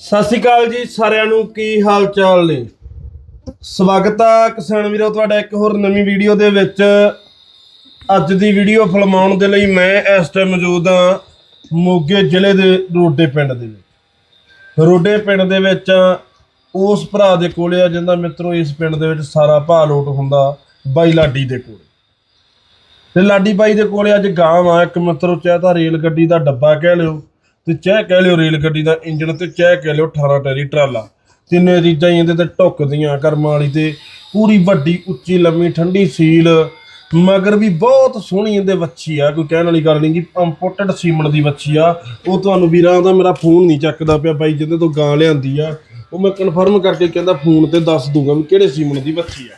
ਸਤਿ ਸ਼੍ਰੀ ਅਕਾਲ ਜੀ ਸਾਰਿਆਂ ਨੂੰ, ਕੀ ਹਾਲ ਚਾਲ ਨੇ? ਸਵਾਗਤ ਆ ਕਿਸਾਨ ਵੀਰੋ, ਤੁਹਾਡਾ ਇੱਕ ਹੋਰ ਨਵੀਂ ਵੀਡੀਓ ਦੇ ਵਿੱਚ। ਅੱਜ ਦੀ ਵੀਡੀਓ ਫਿਲਮਾਉਣ ਦੇ ਲਈ ਮੈਂ ਇਸ ਟਾਈਮ ਮੌਜੂਦ ਹਾਂ ਮੋਗੇ ਜ਼ਿਲ੍ਹੇ ਦੇ ਰੋਡੇ ਪਿੰਡ ਦੇ ਵਿੱਚ। ਰੋਡੇ ਪਿੰਡ ਦੇ ਵਿੱਚ ਉਸ ਭਰਾ ਦੇ ਕੋਲੇ ਆ, ਜਿੰਦਾ ਮਿੱਤਰੋ ਇਸ ਪਿੰਡ ਦੇ ਵਿੱਚ ਸਾਰਾ ਭਾਅ ਲੋਟ ਹੁੰਦਾ ਬਾਈ ਲਾਡੀ ਦੇ ਕੋਲੇ। ਤੇ ਲਾਡੀ ਬਾਈ ਦੇ ਕੋਲੇ ਅੱਜ ਗਾਂ ਆ, ਇੱਕ ਮਿੱਤਰੋ ਚਾਹੇ ਰੇਲ ਗੱਡੀ ਦਾ ਡੱਬਾ ਕਹਿ ਲਿਓ। ਤੇ ਚਾਹੇ ਕਹਿ ਲਿਓ ਰੇਲ ਗੱਡੀ ਦਾ ਇੰਜਣ ਤੇ ਚਾਹੇ ਕਹਿ ਲਿਓ 18 ਟੈਰੀ ਟਰਾਲਾ। ਤਿੰਨੇ ਚੀਜ਼ਾਂ ਹੀ ਇਹਦੇ ਤੇ ਢੁੱਕਦੀਆਂ ਕਰਮਾਂ ਵਾਲੀ ਤੇ। ਪੂਰੀ ਵੱਡੀ, ਉੱਚੀ, ਲੰਮੀ, ਠੰਡੀ ਸੀਲ। ਮਗਰ ਵੀ ਬਹੁਤ ਸੋਹਣੀ ਇਹਦੇ ਵੱਛੀ ਆ। ਕੋਈ ਕਹਿਣ ਵਾਲੀ ਗੱਲ ਨਹੀਂ ਜੀ ਇੰਪੋਰਟਡ ਸੀਮਨ ਦੀ ਵੱਛੀ ਆ। ਉਹ ਤੁਹਾਨੂੰ ਵੀਰਾਂ ਦਾ ਮੇਰਾ ਫੋਨ ਨਹੀਂ ਚੱਕਦਾ ਪਿਆ ਬਾਈ, ਜਿਹਦੇ ਤੋਂ ਗਾਂ ਲਿਆਂਦੀ ਆ। ਉਹ ਮੈਂ ਕਨਫਰਮ ਕਰਕੇ ਕਹਿੰਦਾ ਫੋਨ ਤੇ ਦੱਸ ਦੂੰਗਾ ਵੀ ਕਿਹੜੇ ਸੀਮਣ ਦੀ ਵੱਛੀ ਆ।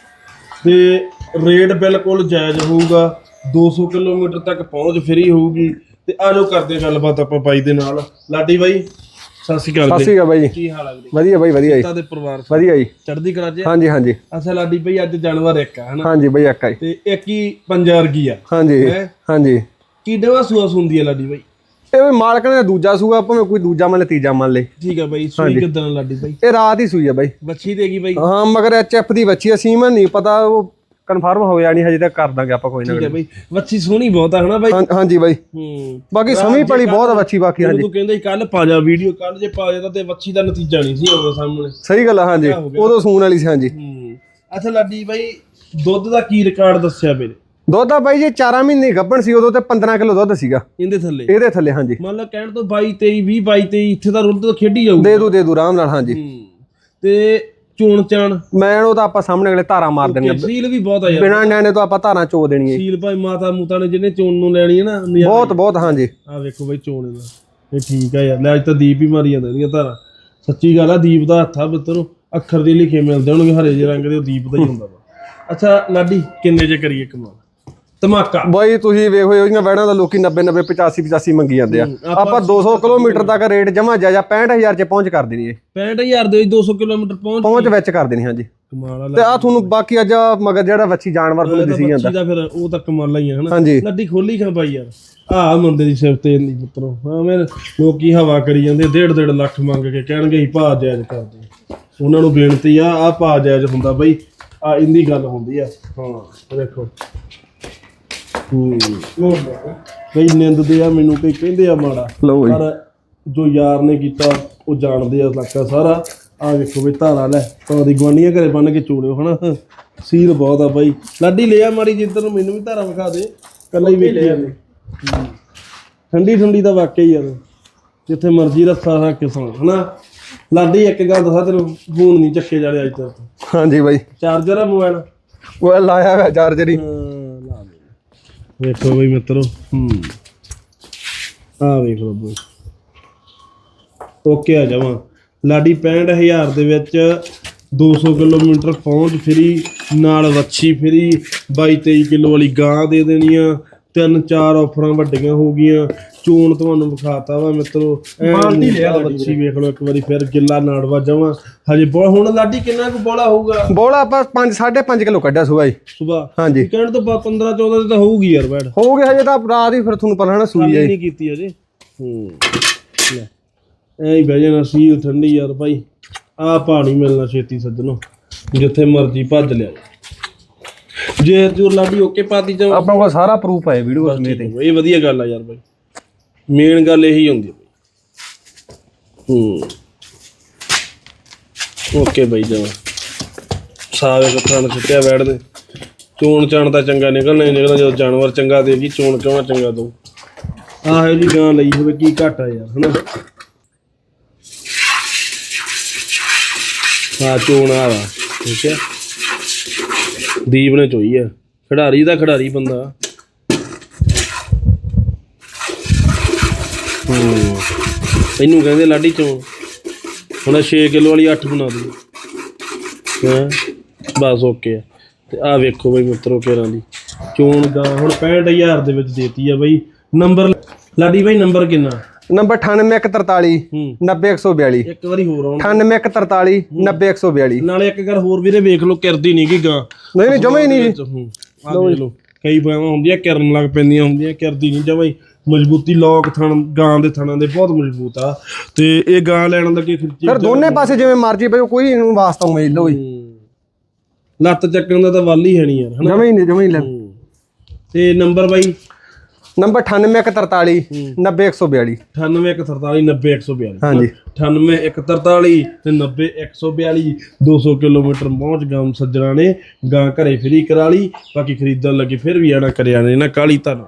ਤੇ ਰੇਟ ਬਿਲਕੁਲ ਜਾਇਜ਼ ਹੋਊਗਾ। 200 ਕਿਲੋਮੀਟਰ ਤੱਕ ਪਹੁੰਚ ਫਰੀ ਹੋਊਗੀ। ਤੇ ਆਜੋ ਕਰਦੇ ਗੱਲਬਾਤ ਆਪਾਂ ਬਾਈ ਦੇ ਨਾਲ। ਲਾਡੀ ਬਾਈ ਸਤਿ ਸ਼੍ਰੀ ਅਕਾਲ ਸਤਿ ਸ਼੍ਰੀ ਅਕਾਲ ਬਾਈ ਜੀ। ਕੀ ਹਾਲ ਹੈ ਜੀ ਵਧੀਆ ਬਾਈ ਵਧੀਆ ਜੀ। ਤੁਹਾਡੇ ਪਰਿਵਾਰ ਵਧੀਆ ਜੀ। ਚੜ੍ਹਦੀ ਕਲਾ ਜੀ ਹਾਂਜੀ ਹਾਂਜੀ। ਅੱਛਾ ਲਾਡੀ ਬਾਈ ਅੱਜ ਜਾਨਵਰ ਇੱਕ ਆ ਹਨਾ? ਹਾਂਜੀ ਬਾਈ ਅੱਕਾ ਜੀ। ਤੇ ਇੱਕ ਹੀ ਪੰਜਾ ਵਰਗੀ ਆ? ਹਾਂਜੀ? ਹਾਂਜੀ। ਕੀ ਡਵਾ ਸੂਆ ਸੁੰਦੀ ਆ ਲਾਡੀ ਬਾਈ? ਇਹ ਵੀ ਮਾਲਕ ਨੇ ਦੂਜਾ ਸੂਗਾ ਭਾਵੇਂ ਕੋਈ ਦੂਜਾ ਮੰਨ ਲੈ ਤੀਜਾ ਮੰਨ ਲੈ। ਠੀਕ ਆ ਬਾਈ ਸੂਈ ਕਿਦਾਂ ਲਾਡੀ ਬਾਈ? ਇਹ ਰਾਤ ਹੀ ਸੂਈ ਆ ਬਾਈ। ਬੱਚੀ ਦੇਗੀ ਬਾਈ? ਹਾਂ ਮਗਰ ਐਚਐਫ ਦੀ ਬੱਚੀ ਆ ਸੀਮਨ ਨਹੀਂ ਪਤਾ ਉਹ ਕਨਫਰਮ ਹੋ ਜਾਣੀ ਹਜੇ ਤੱਕ ਕਰ ਦਾਂਗੇ ਆਪਾਂ ਕੋਈ ਨਾ ਠੀਕ ਆ ਬਾਈ ਬੱਚੀ ਸੋਹਣੀ ਬਹੁਤ ਆ ਹਨਾ ਬਾਈ? ਹਾਂ- ਹਾਂਜੀ ਬਾਈ। ਹੂੰ। ਬਾਕੀ ਸਮੀ ਪਲੀ ਬਹੁਤ ਆ ਬੱਚੀ ਬਾਕੀ ਜਦੋਂ ਹਾਂਜੀ। ਤੂੰ ਕਹਿੰਦਾ ਕੱਲ ਪਾ ਜਾ ਵੀਡੀਓ ਕੱਲ ਜੇ ਪਾ ਜਾ ਤੇ ਬੱਚੀ ਦਾ ਨਤੀਜਾ ਨਹੀਂ ਸੀ ਆਉਂਦਾ ਸਾਹਮਣੇ। ਸਹੀ ਗੱਲ ਆ ਹਾਂਜੀ। ਉਦੋਂ ਸੂਣ ਵਾਲੀ ਸੀ ਹਾਂਜੀ। ਹੂੰ। ਅੱਛਾ ਲਾਡੀ ਬਾਈ ਦੁੱਧ ਦਾ ਕੀ ਰਿਕਾਰਡ ਦੱਸਿਆ ਮੇਰੇ ਦੁੱਧ ਆ ਬਾਈ ਜੀ 4 ਮਹੀਨੇ ਗੱਭਣ ਸੀ ਉਦੋਂ ਤੇ 15 ਕਿਲੋ ਦੁੱਧ ਸੀਗਾ। ਇਹਦੇ ਥੱਲੇ? ਇਹਦੇ ਥੱਲੇ ਹਾਂਜੀ। ਮੰਨ ਲਾ ਕਹਿਣ ਤੋਂ 22 23 20 22 23 ਇੱਥੇ ਤਾਂ ਤੋਂ ਖੇਡੀ ਜਾਊ ਦੇ ਦੂ ਦੇ ਦੂ ਆਰਾਮ ਨਾਲ ਹਾਂਜੀ। ਹੂੰ। ਤੇ ਚੋਣ ਚਾਣ। ਮੈਂ ਉਹ ਤਾਂ ਆਪਾਂ ਸਾਹਮਣੇ ਅਗਲੇ ਧਾਰਾ ਮਾਰ ਦੇਣੀਆਂ। ਸੀਲ ਵੀ ਬਹੁਤ ਆ ਯਾਰ। ਬਿਨਾਂ ਨਿਆਣੇ ਤੋਂ ਆਪਾਂ ਧਾਰਾਂ ਚੋ ਦੇਣੀ ਹੈ ਸੀਲ ਭਾਈ ਮਾਤਾ ਮੂਤਾ ਨੇ ਜਿਹਨੇ ਚੋਣ ਨੂੰ ਲੈਣੀ ਹੈ ਨਾ ਬਹੁਤ ਬਹੁਤ ਹਾਂਜੀ। ਆ ਵੇਖੋ ਬਾਈ ਚੋਣ ਇਹਦਾ। ਇਹ ਠੀਕ ਆ ਯਾਰ। ਲੈ ਅੱਜ ਤਾਂ ਦੀਪ ਹੀ ਮਾਰੀ ਜਾਂਦਾ ਇਹਦੀਆਂ ਧਾਰਾਂ। ਸੱਚੀ ਗੱਲ ਆ ਦੀਪ ਦਾ ਹੱਥ ਆ ਮਿੱਤਰੋ। ਅੱਖਰ ਦੇ ਲਿਖੇ ਮਿਲਦੇ ਹੋਣਗੇ ਹਰੇ ਜਿਹੇ ਰੰਗ ਦੇ ਉਹ ਦੀਪ ਦਾ ਹੀ ਹੁੰਦਾ ਵਾ। ਅੱਛਾ ਲਾਡੀ ਕਿੰਨੇ ਜੇ ਕਰੀਏ ਕਮਾਲ? ਧਮਾਕਾ। ਬਾਈ ਤੁਸੀਂ ਵੇਖੋ ਇਹਦੀਆਂ ਵੈੜਾਂ ਦਾ ਲੋਕੀ 90 90 85 85 ਮੰਗੀ ਜਾਂਦੇ ਆ। ਆਪਾਂ 200 ਕਿਲੋਮੀਟਰ ਤੱਕ ਰੇਟ ਜਮਾ ਜਾਇਜਾ 65000 ਚ ਪਹੁੰਚ ਕਰ ਦੇਣੀ ਹੈ 65000 ਦੇ ਵਿੱਚ 200 ਕਿਲੋਮੀਟਰ ਪਹੁੰਚ ਪਹੁੰਚ ਵਿੱਚ ਕਰ ਦੇਣੀ ਹਾਂਜੀ। ਕਮਾਲ ਆ ਤੇ ਆ ਤੁਹਾਨੂੰ ਬਾਕੀ ਅੱਜ ਮਗਰ ਜਿਹੜਾ ਵੱਛੀ ਜਾਨਵਰ ਤੁਹਾਨੂੰ ਦਿਸੀ ਜਾਂਦਾ। ਬੱਚੀ ਦਾ ਫਿਰ ਉਹ ਤਾਂ ਕਮਾਲ ਹੀ ਆ ਹਨਾ? ਲੱਡੀ ਖੋਲੀ ਖਾਂ ਬਾਈ ਯਾਰ। ਆਹ ਮੰਦੇ ਦੀ ਸਿਫਤ ਤੇ ਨਹੀਂ ਪੁੱਤਰੋ। ਐਵੇਂ ਲੋਕੀ ਹਵਾ ਕਰੀ ਜਾਂਦੇ ਡੇਢ ਡੇਢ ਲੱਖ ਮੰਗ ਕੇ ਕਹਿਣਗੇ ਹੀ ਭਾਅ ਜਾਇਜ਼ ਕਰਦੇ ਉਹਨਾਂ ਨੂੰ ਬੇਨਤੀ ਆ ਆ ਭਾਅ ਜਾਇਜ਼ ਹੁੰਦਾ ਬਾਈ। ਆ ਇੰਦੀ ਗੱਲ ਹੁੰਦੀ ਆ। ਹਾਂ ਦੇਖੋ। ਹੂੰ। ਕਈ ਨਿੰਦਦੇ ਆ ਮੈਨੂੰ ਕਈ ਕਹਿੰਦੇ ਆ ਮਾੜਾ। ਲਓ ਜੀ ਪਰ ਜੋ ਯਾਰ ਨੇ ਕੀਤਾ ਉਹ ਜਾਣਦੇ ਆ ਇਲਾਕਾ ਸਾਰਾ। ਆ ਵੇਖੋ ਵੀ ਧਾਰਾ ਲੈ। ਤਾਂ ਦੀ ਗਵਾਂਡੀਆਂ ਘਰੇ ਬੰਨ ਕੇ ਚੋੜਿਓ ਹਨਾ ਸੀਲ ਬਹੁਤ ਆ ਬਾਈ। ਲਾਡੀ ਲਿਆ ਮਾਰੀ ਜਿੱਧਰ ਨੂੰ ਮੈਨੂੰ ਵੀ ਧਾਰਾ ਵਿਖਾ ਦੇ। ਕੱਲਾ ਹੀ ਵੇਖੀ ਜਾਂਦੇ। ਠੰਡੀ ਠੰਡੀ ਦਾ ਵਾਕਿਆ ਹੀ ਯਾਰ ਜਿੱਥੇ ਮਰਜ਼ੀ ਰੱਖਾ ਰੱਖ ਕੇ ਸੌਂ ਹਨਾ? ਲਾਡੀ ਇੱਕ ਗੱਲ ਦੱਸਾਂ ਤੈਨੂੰ ਫੋਨ ਨਹੀਂ ਚੱਕੇ ਜਾਣੇ ਅੱਜ ਤੱਕ। ਹਾਂਜੀ ਬਾਈ। ਚਾਰਜਰ ਆ ਮੋਬਾਈਲ? ਉਹ ਲਾਇਆ ਹੋਇਆ ਚਾਰਜਰ ਹੀ। ਵੇਖੋ ਬਈ ਮਿੱਤਰੋ। ਹੂੰ। ਆ ਵੇਖ ਲਓ ਬਈ। ਓਕੇ ਆ ਜਾਵਾਂ। ਲਾਡੀ 65000 ਦੇ ਵਿੱਚ 200 ਕਿਲੋਮੀਟਰ ਪਹੁੰਚ ਫਰੀ ਨਾਲ ਵੱਛੀ ਫਰੀ 22 23 ਕਿਲੋ ਵਾਲੀ ਗਾਂ ਦੇ ਦੇਣੀ ਆ ਤਿੰਨ ਚਾਰ ਆਫਰਾਂ ਵੱਡੀਆਂ ਹੋ ਗਈਆਂ। ਚੋਣ ਤੁਹਾਨੂੰ ਵਿਖਾਤਾ ਵਾ ਮਿੱਤਰੋ ਬਾਲਟੀ ਲਿਆ ਵੱਛੀ ਵੇਖ ਲਓ ਇੱਕ ਵਾਰੀ ਫਿਰ ਗਿੱਲਾ ਨਾੜਵਾ ਜਾਵਾਂ। ਹਜੇ ਬੋਲ ਹੁਣ ਲਾਡੀ ਕਿੰਨਾ ਕੁ ਬੋਲਾ ਹੋਊਗਾ? ਬੋਲਾ ਆਪਾਂ 5 5.5 ਕਿਲੋ ਕੱਢਿਆ ਸੁਬਾਈ ਸਵੇਰ ਹਾਂਜੀ। ਕਹਿਣ ਤੋਂ 15 14 ਤੇ ਤਾਂ ਹੋਊਗੀ ਯਾਰ ਬੈਡ ਹੋ ਗਿਆ ਹਜੇ ਤਾਂ ਰਾਤ ਹੀ ਫਿਰ ਤੁਹਾਨੂੰ ਪਤਾ ਨਾ ਸੂਈ ਹੈ ਨਹੀਂ ਕੀਤੀ ਅਜੇ ਹੂੰ। ਲੈ। ਐਂ ਹੀ ਬਹਿ ਜਾਣਾ ਸੀਲ ਠੰਡੀ ਯਾਰ ਭਾਈ। ਆਹ ਪਾਣੀ ਮਿਲਣਾ ਛੇਤੀ ਸੱਜਣੋ। ਜਿੱਥੇ ਮਰਜ਼ੀ ਭੱਜ ਲਿਆ। ਜੇ ਜੁਰ ਲਾਡੀ ਓਕੇ ਪਾਤੀ ਜਾ ਆਪਾਂ ਕੋਲ ਸਾਰਾ ਪ੍ਰੂਫ ਹੈ ਵੀਡੀਓ ਸਮੇਤ ਹੀ। ਇਹ ਵਧੀਆ ਗੱਲ ਆ ਯਾਰ ਭਾਈ ਮੇਨ ਗੱਲ ਇਹੀ ਹੁੰਦੀ ਹੈ ਹੂੰ। ਓਕੇ ਬਾਈ ਜਮਾ ਸਾਵੇ ਕੱਥਾਂ ਨੇ ਸੁੱਟਿਆ ਬੈਠਦੇ ਚੋਣ ਚਾਣ ਤਾਂ ਚੰਗਾ ਨਿਕਲਣਾ ਹੀ ਨਿਕਲਣਾ, ਜਦੋਂ ਜਾਨਵਰ ਚੰਗਾ ਦੇਗੀ ਚੋਣ ਕਿਉਂ ਨਾ ਚੰਗਾ ਦੋ ਆਹੋ ਜੀ ਗਾਂ ਲਈ ਹੋਵੇ, ਕੀ ਘਾਟਾ ਯਾਰ ਹਨਾ? ਹਾਂ ਚੋਣ ਆ ਵਾ, ਠੀਕ ਹੈ। ਦੀਪ ਨੇ ਚੋਈ ਆ। ਖਿਡਾਰੀ ਦਾ ਖਿਡਾਰੀ ਬੰਦਾ। ਹੂੰ। ਇਹਨੂੰ ਕਹਿੰਦੇ ਲਾਡੀ ਚੋਂ। ਹੁਣ 6 ਕਿਲੋ ਵਾਲੀ 8 ਬਣਾ ਦੂ ਹਾਂ? ਬਸ ਓਕੇ ਆ। ਤੇ ਆ ਵੇਖੋ ਬਈ ਮਿੱਤਰੋ ਕੇਰਾਂ ਦੀ। ਚੋਣ ਦਾ ਹੁਣ 65000 ਦੇ ਵਿੱਚ ਦੇਤੀ ਆ ਬਈ। ਨੰਬਰ ਲਾਡੀ ਬਾਈ ਨੰਬਰ ਕਿੰਨਾ? ਨੰਬਰ 98143 ਹੂੰ। 90142 ਇੱਕ ਵਾਰੀ ਹੋਰ ਆਉਣ 98143 90142 ਨਾਲੇ ਇੱਕ ਗੱਲ ਹੋਰ ਵੀਰੇ ਵੇਖ ਲਓ ਕਿਰਦੀ ਨਹੀਂ ਗੀ ਗਾਂ। ਨਹੀਂ ਨਹੀਂ ਜਮਾ ਹੀ ਨਹੀਂ ਹੂੰ। ਲਓ। ਕਈ ਬਾਵਾਂ ਹੁੰਦੀਆਂ ਕਿਰਨ ਲੱਗ ਪੈਂਦੀਆਂ ਹੁੰਦੀਆਂ ਕਿਰਦੀ ਨਹੀਂ ਜਮਾਈ ਮਜ਼ਬੂਤੀ ਲੋਕ ਥਣ ਗਾਂ ਦੇ ਥਣਾਂ ਦੇ ਬਹੁਤ ਮਜ਼ਬੂਤ ਆ। ਤੇ ਇਹ ਗਾਂ ਲੈਣ ਦਾ ਕੀ ਖਰਚੇ ਫਿਰ ਦੋਨੇ ਪਾਸੇ ਜਿਵੇਂ ਮਰਜ਼ੀ ਬਈ ਕੋਈ ਇਹਨੂੰ ਵਾਸਤਾ ਉਮੀਦ ਲਓ ਜੀ। ਲੱਤ ਚੱਕਣ ਦਾ ਤਾਂ ਵੱਲ ਹੀ ਹੈ ਨਹੀਂ ਯਾਰ ਹਨਾ? ਜਮੇ ਨਹੀਂ ਜਮੇ ਲੈ। ਤੇ ਨੰਬਰ ਬਾਈ? ਨੰਬਰ 98143 90142 9814390142 ਹਾਂਜੀ। 9814 ਤੇ 90142 200 ਕਿਲੋਮੀਟਰ ਪਹੁੰਚ ਗਾਮ ਸੱਜਣਾ ਨੇ ਗਾਂ ਘਰੇ ਫਰੀ ਕਰਾ ਲਈ ਬਾਕੀ ਖਰੀਦਣ ਲੱਗੇ ਫਿਰ ਵੀ ਆਣਾ ਕਰਿਆ ਨੇ ਨਾ ਕਾਲੀ ਧਨ।